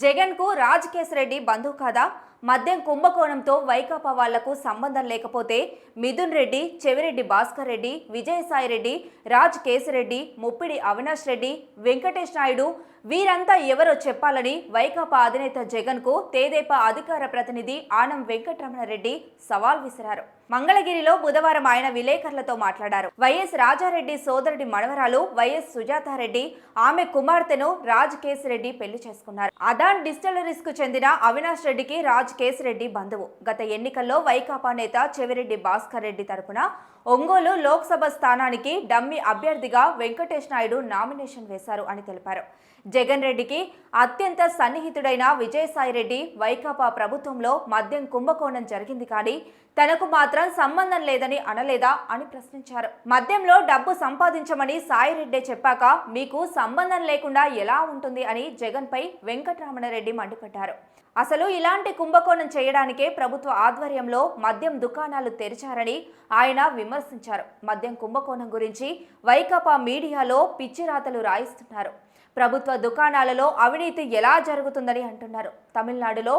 జగన్కు రాజ్ రెడ్డి బంధువు కాదా. మద్యం కుంభకోణంతో వైకాపా వాళ్ళకు సంబంధం లేకపోతే మిథున్ రెడ్డి చెవిరెడ్డి భాస్కర్ రెడ్డి విజయసాయి రెడ్డి రాజ్ కేసిరెడ్డి ముప్పిడి అవినాష్ రెడ్డి వెంకటేష్ నాయుడు వీరంతా ఎవరో చెప్పాలని వైకాపా అధినేత జగన్కు తేదేపా అధికార ప్రతినిధి ఆనం వెంకటరమణారెడ్డి సవాల్ విసిరారు. మంగళగిరిలో బుధవారం ఆయన విలేకరులతో మాట్లాడారు. వైఎస్ రాజారెడ్డి సోదరుడి మనవరాలు వైఎస్ సుజాతారెడ్డి ఆమె కుమార్తెను రాజ్ కేసిరెడ్డి పెళ్ళి చేసుకున్నారు. అదాన్ డిస్టిలరీస్కు చెందిన అవినాష్ రెడ్డికి రాజ్ కేసిరెడ్డి బంధువు. గత ఎన్నికల్లో వైకాపా నేత చెవిరెడ్డి భాస్కర్ రెడ్డి తరపున ఒంగోలు లోక్సభ స్థానానికి డమ్మి అభ్యర్థిగా వెంకటేష్ నాయుడు నామినేషన్ వేశారు అని తెలిపారు. జగన్ రెడ్డికి అత్యంత సన్నిహితుడైన విజయసాయిరెడ్డి వైకాపా ప్రభుత్వంలో మద్యం కుంభకోణం జరిగింది కానీ తనకు మాత్రం సంబంధం లేదని అనలేదా అని ప్రశ్నించారు. మద్యంలో డబ్బు సంపాదించమని సాయిరెడ్డి చెప్పాక మీకు సంబంధం లేకుండా ఎలా ఉంటుంది అని జగన్పై వెంకటరమణారెడ్డి మండిపడ్డారు. అసలు ఇలాంటి కుంభకోణం చేయడానికే ప్రభుత్వ ఆధ్వర్యంలో మద్యం దుకాణాలు తెరిచారని ఆయన విమర్శించారు. మద్యం కుంభకోణం గురించి వైకాపా మీడియాలో పిచ్చిరాతలు రాయిస్తున్నారు. ప్రభుత్వ దుకాణాలలో అవినీతి ఎలా జరుగుతుందని అంటున్నారు. తమిళనాడులో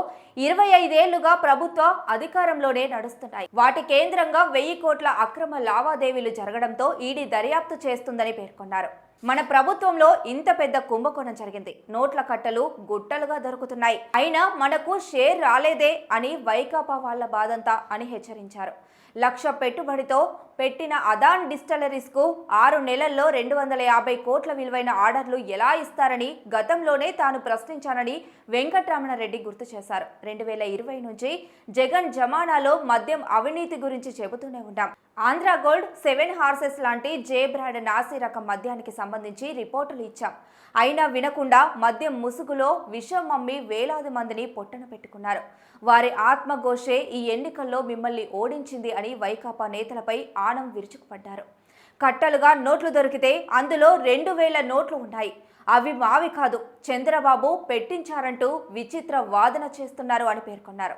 ఇరవై ఐదేళ్ళుగా ప్రభుత్వ అధికారంలోనే నడుస్తున్నాయి. వాటి కేంద్రంగా వెయ్యి కోట్ల అక్రమ లావాదేవీలు జరగడంతో ఈడీ దర్యాప్తు చేస్తుందని పేర్కొన్నారు. మన ప్రభుత్వంలో ఇంత పెద్ద కుంభకోణం జరిగింది. నోట్ల కట్టలు గుట్టలుగా దొరుకుతున్నాయి. అయినా మనకు షేర్ రాలేదే అని వైకాపా వాళ్ళ బాధంతా అని హెచ్చరించారు. లక్ష పెట్టుబడితో పెట్టిన అదాన్ డిస్టలరీస్కు ఆరు నెలల్లో రెండు వందల యాభై కోట్ల విలువైన ఆర్డర్లు ఎలా ఇస్తారని గతంలోనే తాను ప్రశ్నించానని వెంకటరమణారెడ్డి గుర్తు చేశారు. రెండు వేల ఇరవై నుంచి జగన్ జమానాలో మద్యం అవినీతి గురించి చెబుతూనే ఉంటాం ఆంధ్ర గోల్డ్ సెవెన్ హార్సెస్ లాంటి జే బ్రాండ్ నాసి రకం మద్యానికి సంబంధించి రిపోర్టులు ఇచ్చాం. అయినా వినకుండా మద్యం ముసుగులో విషం మమ్మి వేలాది మందిని పొట్టన పెట్టుకున్నారు. వారి ఆత్మఘోషే ఈ ఎన్నికల్లో మిమ్మల్ని ఓడించింది అని వైకాపా నేతలపై ఆనం విరుచుకుపడ్డారు. కట్టలుగా నోట్లు దొరికితే అందులో రెండు వేల నోట్లు ఉన్నాయి. అవి మావి కాదు చంద్రబాబు పెట్టించారంటూ విచిత్ర వాదన చేస్తున్నారు అని పేర్కొన్నారు.